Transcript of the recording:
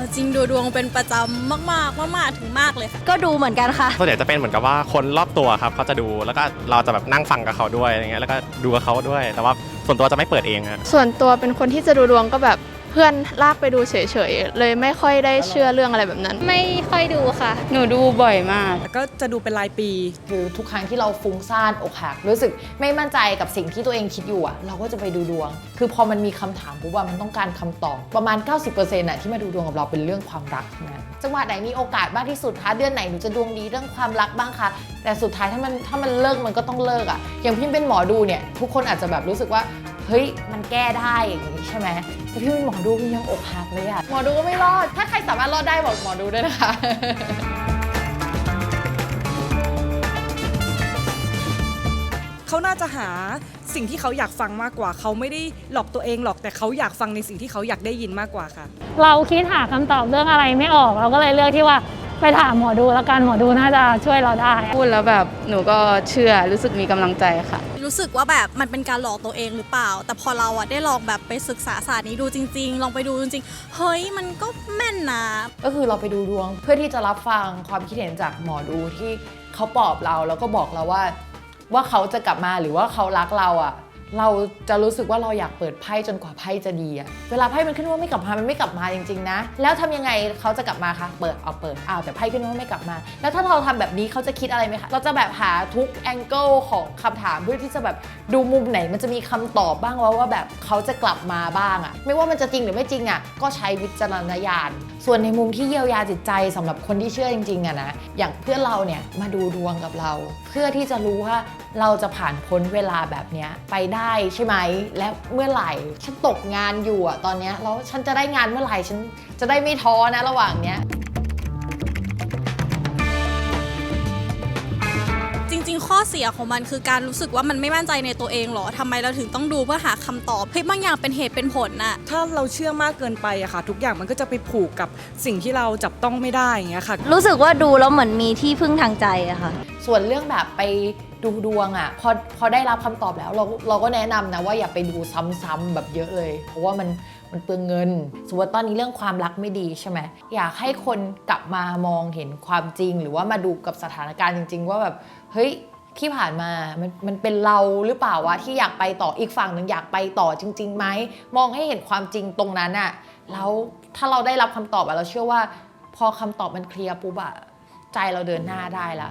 เอาจริงดูดวงเป็นประจำมากๆมากๆถึงมากเลยค่ะก็ดูเหมือนกันค่ะ ส่วนใหญ่จะเป็นเหมือนกับว่าคนรอบตัวครับเขาจะดูแล้วก็เราจะแบบนั่งฟังกับเขาด้วยอะไรเงี้ยแล้วก็ดูกับเขาด้วย แต่ว่าส่วนตัวจะไม่เปิดเองฮะส่วนตัวเป็นคนที่จะดูดวงก็แบบ เพื่อนลากไปดูเฉยๆ เลยไม่ค่อยได้เชื่อเรื่องอะไรแบบนั้น ไม่ค่อยดูค่ะ หนูดูบ่อยมาก ก็จะดูเป็นรายปีคือทุกครั้งที่เราฟุ้งซ่านอกหัก รู้สึกไม่มั่นใจกับสิ่งที่ตัวเองคิดอยู่อะเราก็จะไปดูดวง คือพอมันมีคำถามปุ๊บว่ามันต้องการคำตอบประมาณ 90%น่ะที่มาดูดวงกับเราเป็นเรื่องความรักทั้งนั้นจังหวะไหนมีโอกาสมากที่สุดคะเดือนไหนหนูจะดวงดีเรื่องความรักบ้างคะแต่สุดท้ายถ้ามันถ้ามันเลิกมันก็ต้องเลิกอะอย่างพี่เป็นหมอดูเนี่ยทุกคนอาจจะแบบรู้สึกว่า เฮ้ยมันแก้ได้อย่างนี้ใช่ไหมแต่พี่เป็นหมอดูพี่ยังอกหักเลยอะหมอดูก็ไม่รอด ถ้าใครสามารถรอดได้บอกหมอดูด้วยนะคะ เขาน่าจะหาสิ่งที่เขาอยากฟังมากกว่า เขาไม่ได้หลอกตัวเองหรอกแต่เขาอยากฟังในสิ่งที่เขาอยากได้ยินมากกว่าค่ะ เราคิดหาคำตอบเรื่องอะไรไม่ออก เราก็เลยเลือกที่ว่า ไปถามหมอดูแล้วกันหมอดูน่าจะช่วยเราได้ พูดแล้วแบบหนูก็เชื่อรู้สึกมีกำลังใจค่ะ รู้สึกว่าแบบมันเป็นการหลอกตัวเองหรือเปล่า แต่พอเราอะได้ลองแบบไปศึกษาศาสตร์นี้ดูจริง ๆ ลองไปดูจริงๆ เฮ้ยมันก็แม่นนะก็คือเราไปดูดวงเพื่อที่จะรับฟังความคิดเห็นจากหมอดูที่เขาปลอบเราแล้วก็บอกเราว่า ว่าเขาจะกลับมาหรือว่าเขารักเราอะ่ะ เราจะรู้สึกว่าเราอยากเปิดไพ่จนกว่าไพ่จะดีอะเวลาไพ่มันขึ้นว่าไม่กลับมา มันไม่กลับมาจริงๆนะ แล้วทำยังไงเขาจะกลับมาคะ เปิดเอาเปิดอ้าวแต่ไพ่ขึ้นว่าไม่กลับมา แล้วถ้าเราทำแบบนี้เขาจะคิดอะไรไหมคะ เราจะแบบหาทุกแองเกิลของคำถามเพื่อที่จะแบบดูมุมไหนมันจะมีคำตอบบ้างว่าว่าแบบเขาจะกลับมาบ้างอะไม่ว่ามันจะจริงหรือไม่จริงอะก็ใช้วิจารณญาณ ส่วนในมุมที่เยียวยาจิตใจสำหรับคนที่เชื่อจริงๆอะนะ อย่างเพื่อนเราเนี่ยมาดูดวงกับเรา เพื่อที่จะรู้ว่าเราจะผ่านพ้นเวลาแบบนี้ไปได้ใช่ไหม และเมื่อไหร่ ฉันตกงานอยู่อะตอนนี้แล้วฉันจะได้งานเมื่อไหร่ฉันจะได้ไม่ท้อนะระหว่างเนี้ย เสียของมันคือการรู้สึกว่ามันไม่มั่นใจในตัวเองเหรอทำไมเราถึงต้องดูเพื่อหาคำตอบเฮ้ยบางอย่างเป็นเหตุเป็นผลน่ะถ้าเราเชื่อมากเกินไปอะค่ะ ทุกอย่างมันก็จะไปผูกกับสิ่งที่เราจับต้องไม่ได้อย่างเงี้ยค่ะ รู้สึกว่าดูแล้วเหมือนมีที่พึ่งทางใจอะค่ะ ส่วนเรื่องแบบไปดูดวงอะ่ะพอพอได้รับคำตอบแล้วเราเราก็แนะนำนะว่าอย่าไปดูซ้ำๆแบบเยอะเลย เพราะว่ามันมันเปลืองเงินสมมติว่าตอนนี้เรื่องความรักไม่ดีใช่ไหมอยากให้คนกลับมามองเห็นความจริง หรือว่ามาดูกับสถานการณ์จริง ๆ ว่าแบบเฮ้ย ที่ผ่านมามันมันเป็นเราหรือเปล่าวะที่อยากไปต่ออีกฝั่งหนึ่งอยากไปต่อจริงๆไหมมองให้เห็นความจริงตรงนั้นอะแล้วถ้าเราได้รับคำตอบอะเราเชื่อว่า พอคำตอบมันเคลียร์ปุ๊บอะใจเราเดินหน้าได้ละ